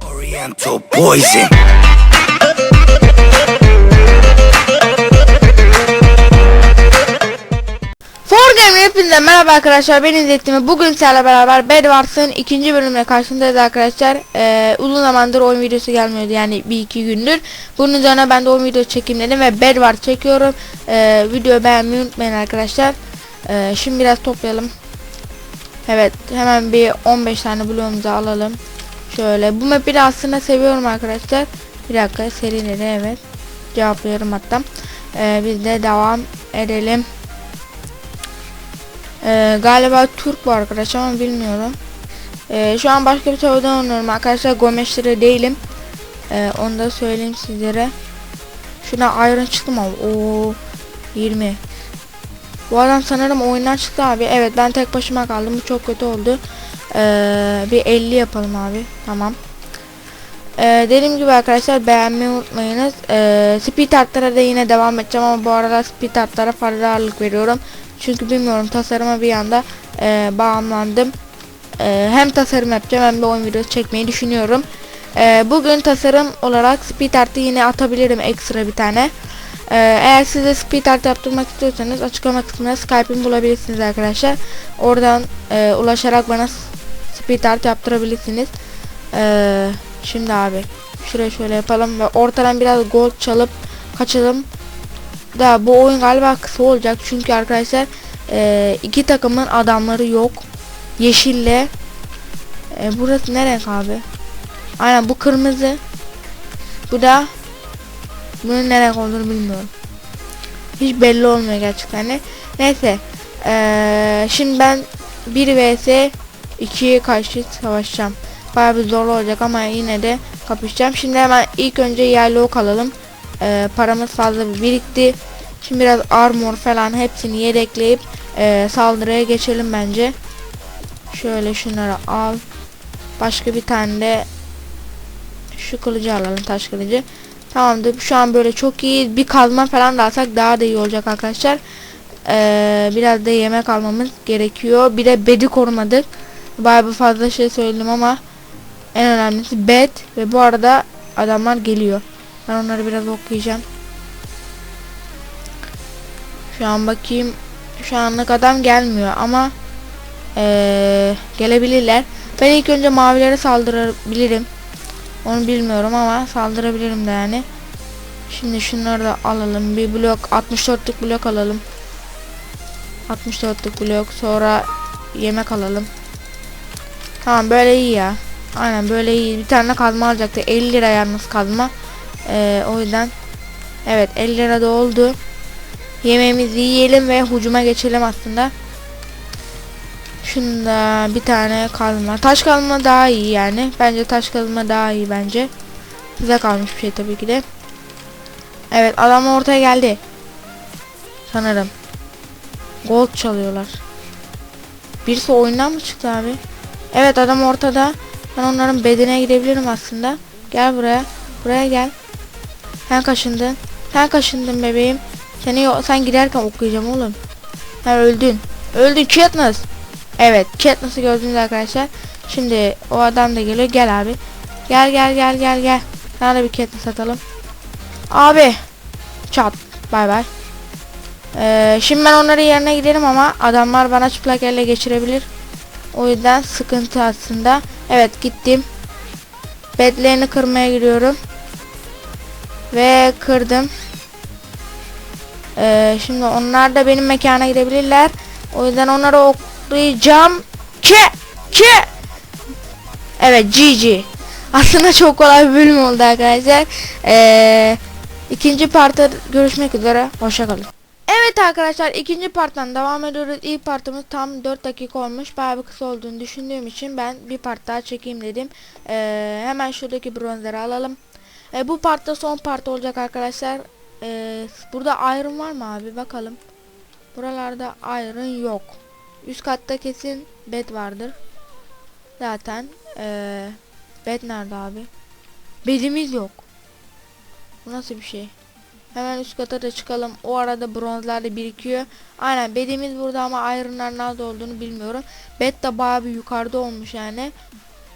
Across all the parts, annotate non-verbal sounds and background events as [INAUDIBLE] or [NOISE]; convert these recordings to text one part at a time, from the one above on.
Oriental poison. Hepinize merhaba arkadaşlar. Ben İzzettim bugün sizlerle beraber Bedwars'ın ikinci bölümüne karşınızdayız arkadaşlar. Ee, uzun zamandır oyun videosu gelmiyordu yani bir iki gündür. Bunun üzerine ben de oyun videosu çekeyim dedim ve Bedwars çekiyorum. Ee, videoyu beğenmeyi unutmayın arkadaşlar. Ee, şimdi biraz toplayalım. Evet hemen bir 15 tane bloğumuzu alalım şöyle bu map'i de aslında seviyorum arkadaşlar bir dakika serileri evet cevaplıyorum hatta ee, biz de devam edelim ee, galiba Türk bu arkadaş ama bilmiyorum. Ee, şu an başka bir serverda oynuyorum arkadaşlar. Gomeş'te değilim. Ee, onu da söyleyeyim sizlere. Şuna Iron çıktı mı? Oo 20. Bu adam sanırım oyundan çıktı abi. Evet ben tek başıma kaldım. Bu çok kötü oldu. Ee, bir 50 yapalım abi. Tamam. Ee, dediğim gibi arkadaşlar beğenmeyi unutmayınız. Ee, speed artlara da yine devam edeceğim ama bu arada speed artlara fazla ağırlık veriyorum. Çünkü bilmiyorum tasarıma bir anda e, bağımlandım. E, hem tasarım yapacağım hem de oyun videosu çekmeyi düşünüyorum. E, bugün tasarım olarak speed art'ı yine atabilirim ekstra bir tane. E, eğer siz de speed art yaptırmak istiyorsanız açıklama kısmına Skype'imi bulabilirsiniz arkadaşlar. Oradan e, ulaşarak bana speed art yaptırabilirsiniz. E, şimdi abi şuraya şöyle yapalım ve ortadan biraz gold çalıp kaçalım da bu oyun galiba kısa olacak çünkü arkadaşlar e, iki takımın adamları yok. Yeşille e, burası ne abi? Aynen bu kırmızı. Bu da bunun ne renk olduğunu bilmiyorum. Hiç belli olmuyor gerçekten. Neyse. E, şimdi ben 1 vs 2'ye karşı savaşacağım. Bayağı bir zor olacak ama yine de kapışacağım. Şimdi hemen ilk önce yerli ok alalım. Ee, paramız fazla bir birikti. Şimdi biraz armor falan hepsini yedekleyip e, saldırıya geçelim bence. Şöyle şunları al. Başka bir tane de şu kılıcı alalım taş kılıcı. Tamamdır. Şu an böyle çok iyi. Bir kazma falan da alsak daha da iyi olacak arkadaşlar. Ee, biraz da yemek almamız gerekiyor. Bir de bedi korumadık. Bayağı fazla şey söyledim ama en önemlisi bed ve bu arada adamlar geliyor. Ben onları biraz okuyacağım. Şu an bakayım. Şu anlık adam gelmiyor ama ee, gelebilirler. Ben ilk önce mavilere saldırabilirim. Onu bilmiyorum ama saldırabilirim de yani. Şimdi şunları da alalım. Bir blok 64'lük blok alalım. 64'lük blok sonra yemek alalım. Tamam böyle iyi ya. Aynen böyle iyi. Bir tane kazma alacaktı. 50 lira yalnız kazma. Ee, o yüzden evet 50 lira da oldu. Yemeğimizi yiyelim ve hucuma geçelim aslında. Şunda bir tane kalma. Taş kalma daha iyi yani. Bence taş kalma daha iyi bence. Size kalmış bir şey tabii ki de. Evet adam ortaya geldi. Sanırım. Gold çalıyorlar. Birisi oyundan mı çıktı abi? Evet adam ortada. Ben onların bedene gidebilirim aslında. Gel buraya. Buraya gel. Sen kaşındın. Sen kaşındın bebeğim. Seni sen giderken okuyacağım oğlum. Sen öldün. Öldün Katniss. Evet Katniss'ı gördünüz arkadaşlar. Şimdi o adam da geliyor. Gel abi. Gel gel gel gel gel. Sana da bir Katniss atalım. Abi. Çat. Bay bay. Ee, şimdi ben onların yerine giderim ama adamlar bana çıplak elle geçirebilir. O yüzden sıkıntı aslında. Evet gittim. Bedlerini kırmaya giriyorum. Ve kırdım. Ee, şimdi onlar da benim mekana gidebilirler. O yüzden onları oklayacağım. Ki ki. Evet GG. Aslında çok kolay bir bölüm oldu arkadaşlar. Ee, ikinci partta görüşmek üzere. Hoşçakalın. Evet arkadaşlar ikinci parttan devam ediyoruz. İlk partımız tam 4 dakika olmuş. Bayağı bir kısa olduğunu düşündüğüm için ben bir part daha çekeyim dedim. Ee, hemen şuradaki bronzları alalım. Ee, bu partta son part olacak arkadaşlar. Ee, burada iron var mı abi bakalım. Buralarda iron yok. Üst katta kesin bed vardır. Zaten ee, bed nerede abi? Bedimiz yok. Bu nasıl bir şey? Hemen üst kata da çıkalım. O arada bronzlar da birikiyor. Aynen bedimiz burada ama ironlar nerede olduğunu bilmiyorum. Bed de bayağı bir yukarıda olmuş yani.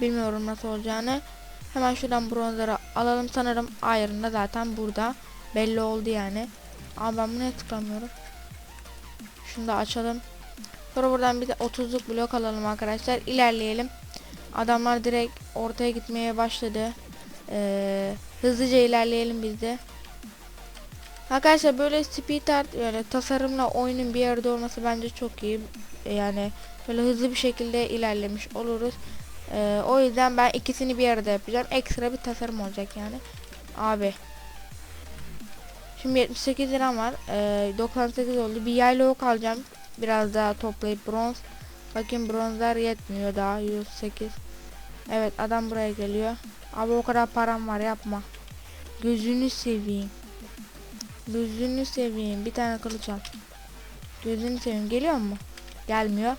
Bilmiyorum nasıl olacağını. Hemen şuradan bronzları alalım sanırım. Iron da zaten burada. Belli oldu yani. Ama ben buna tıklamıyorum. Şunu da açalım. Sonra buradan bir de 30'luk blok alalım arkadaşlar. İlerleyelim. Adamlar direkt ortaya gitmeye başladı. Ee, hızlıca ilerleyelim biz de. Arkadaşlar böyle speed art yani tasarımla oyunun bir yerde olması bence çok iyi. Yani böyle hızlı bir şekilde ilerlemiş oluruz. Ee, o yüzden ben ikisini bir arada yapacağım. Ekstra bir tasarım olacak yani. Abi. Şimdi 78 liram var. Ee, 98 oldu. Bir yayla ok alacağım. Biraz daha toplayıp bronz. Bakın bronzlar yetmiyor daha. 108. Evet adam buraya geliyor. Abi o kadar param var yapma. Gözünü seveyim. Gözünü seveyim. Bir tane kılıç al. Gözünü seveyim. Geliyor mu? Gelmiyor.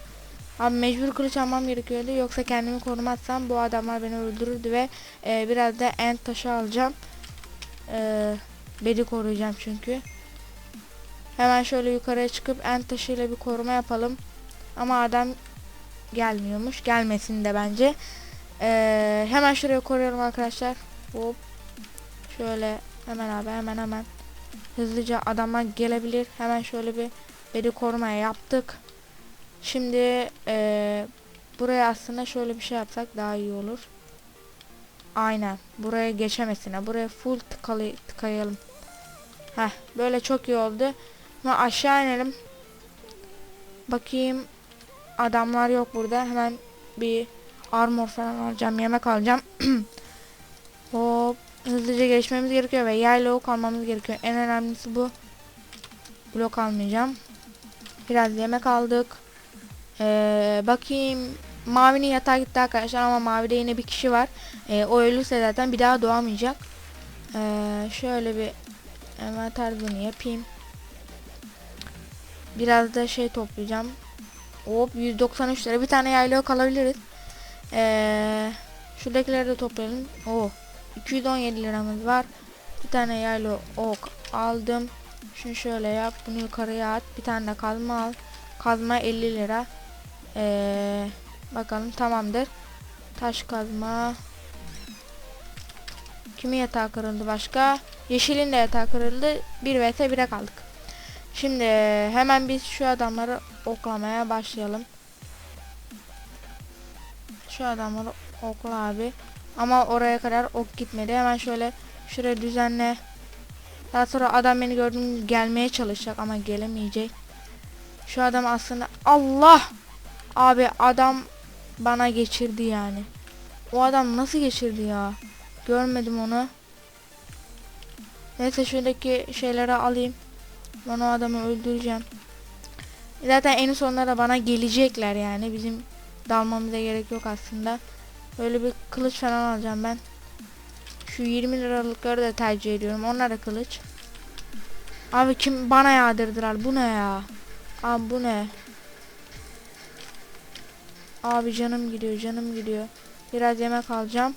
Abi mecbur kılıç almam gerekiyordu. Yoksa kendimi korumazsam bu adamlar beni öldürürdü ve e, biraz da end taşı alacağım. E, bedi koruyacağım çünkü. Hemen şöyle yukarıya çıkıp end taşıyla bir koruma yapalım. Ama adam gelmiyormuş. Gelmesin de bence. E, hemen şuraya koruyorum arkadaşlar. Hop. Şöyle hemen abi hemen hemen. Hızlıca adamlar gelebilir. Hemen şöyle bir bedi korumaya yaptık. Şimdi eee, buraya aslında şöyle bir şey yapsak daha iyi olur. Aynen. Buraya geçemesine. Buraya full tıkalı, tıkayalım. Heh. Böyle çok iyi oldu. Şimdi aşağı inelim. Bakayım. Adamlar yok burada. Hemen bir armor falan alacağım. Yemek alacağım. [CLEARS THROAT] Hop. Hızlıca geçmemiz gerekiyor ve yayla ok almamız gerekiyor. En önemlisi bu. Blok almayacağım. Biraz yemek aldık. Ee, bakayım. Mavinin yatağa gitti arkadaşlar ama mavide yine bir kişi var. Ee, o ölürse zaten bir daha doğamayacak. Ee, şöyle bir envanter bunu yapayım. Biraz da şey toplayacağım. Hop 193 lira. Bir tane yayla ok alabiliriz. Ee, şuradakileri de toplayalım. Oo 217 liramız var. Bir tane yayla ok aldım. Şunu şöyle yap. Bunu yukarıya at. Bir tane de kazma al. Kazma 50 lira. Ee, bakalım tamamdır. Taş kazma. Kimin yatağı kırıldı başka? Yeşilin de yatağı kırıldı. 1 vs 1'e kaldık. Şimdi hemen biz şu adamları oklamaya başlayalım. Şu adamları okla abi. Ama oraya kadar ok gitmedi. Hemen şöyle şuraya düzenle. Daha sonra adam beni gördüğünde gelmeye çalışacak ama gelemeyecek. Şu adam aslında Allah abi adam bana geçirdi yani. O adam nasıl geçirdi ya? Görmedim onu. Neyse şuradaki şeyleri alayım. Ben o adamı öldüreceğim. Zaten en sonunda da bana gelecekler yani. Bizim dalmamıza gerek yok aslında. Böyle bir kılıç falan alacağım ben. Şu 20 liralıkları da tercih ediyorum. Onlar da kılıç. Abi kim bana yağdırdılar. Bu ne ya? Abi bu ne? Abi canım gidiyor, canım gidiyor. Biraz yemek alacağım.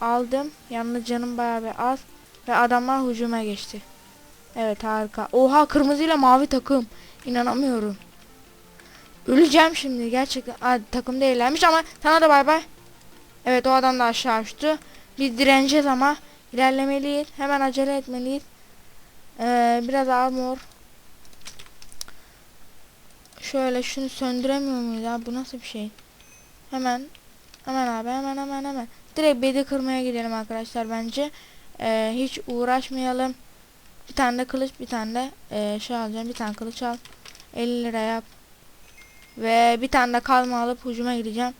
Aldım. Yalnız canım bayağı bir az. Ve adamlar hücuma geçti. Evet harika. Oha kırmızıyla mavi takım. İnanamıyorum. Öleceğim şimdi gerçekten. Aa, takım değillermiş ama sana da bay bay. Evet o adam da aşağı uçtu. Biz direneceğiz ama ilerlemeliyiz. Hemen acele etmeliyiz. Ee, biraz armor. Şöyle şunu söndüremiyor muyuz ya? Bu nasıl bir şey? Hemen hemen abi hemen hemen hemen. Direkt bedi kırmaya gidelim arkadaşlar bence. Ee, hiç uğraşmayalım. Bir tane de kılıç bir tane de ee, şey alacağım. Bir tane kılıç al. 50 lira yap. Ve bir tane de kazma alıp hücuma gideceğim.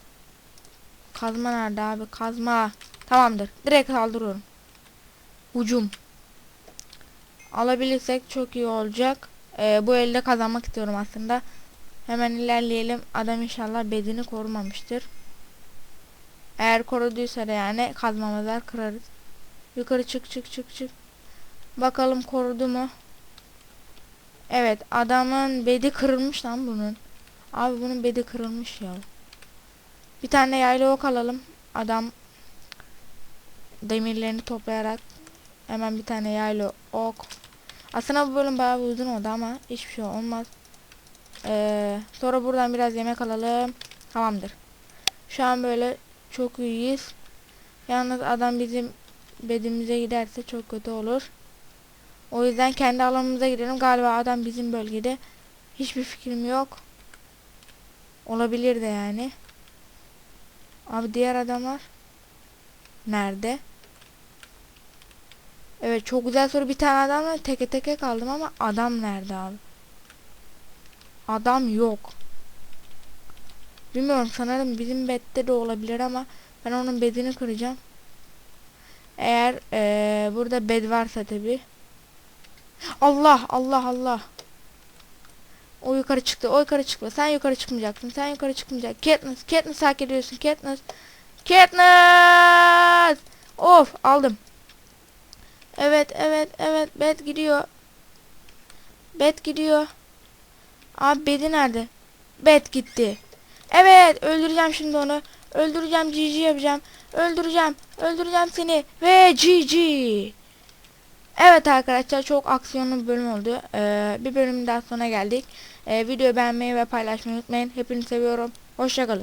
Kazma nerede abi? Kazma. Tamamdır. Direkt saldırıyorum. Hücum. Alabilirsek çok iyi olacak. Ee, bu elde kazanmak istiyorum aslında. Hemen ilerleyelim. Adam inşallah bedeni korumamıştır. Eğer koruduysa da yani kazmamızlar kırarız. Yukarı çık çık çık çık. Bakalım korudu mu? Evet adamın bedi kırılmış lan bunun. Abi bunun bedi kırılmış ya. Bir tane yaylı ok alalım. Adam demirlerini toplayarak hemen bir tane yaylı ok. Aslında bu bölüm bayağı uzun oldu ama hiçbir şey olmaz. Ee, sonra buradan biraz yemek alalım. Tamamdır. Şu an böyle çok iyiyiz. Yalnız adam bizim bedimize giderse çok kötü olur. O yüzden kendi alanımıza gidelim. Galiba adam bizim bölgede. Hiçbir fikrim yok. Olabilir de yani. Abi diğer adamlar nerede? Evet çok güzel soru. Bir tane adamla teke teke kaldım ama adam nerede abi? Adam yok. Bilmiyorum sanırım bizim bette de olabilir ama ben onun bedini kıracağım. Eğer eee, burada bed varsa tabi. Allah Allah Allah. O yukarı çıktı. O yukarı çıktı. Sen yukarı çıkmayacaksın. Sen yukarı çıkmayacaksın. Katniss. Katniss hak ediyorsun. Katniss. Katniss. Of aldım. Evet evet evet. Bed gidiyor. Bed gidiyor. Abi bedi nerede? Bed gitti. Evet öldüreceğim şimdi onu. Öldüreceğim GG yapacağım. Öldüreceğim. Öldüreceğim seni. Ve GG. Evet arkadaşlar çok aksiyonlu bir bölüm oldu. Ee, bir bölümün daha sonuna geldik. Ee, videoyu beğenmeyi ve paylaşmayı unutmayın. Hepinizi seviyorum. Hoşçakalın.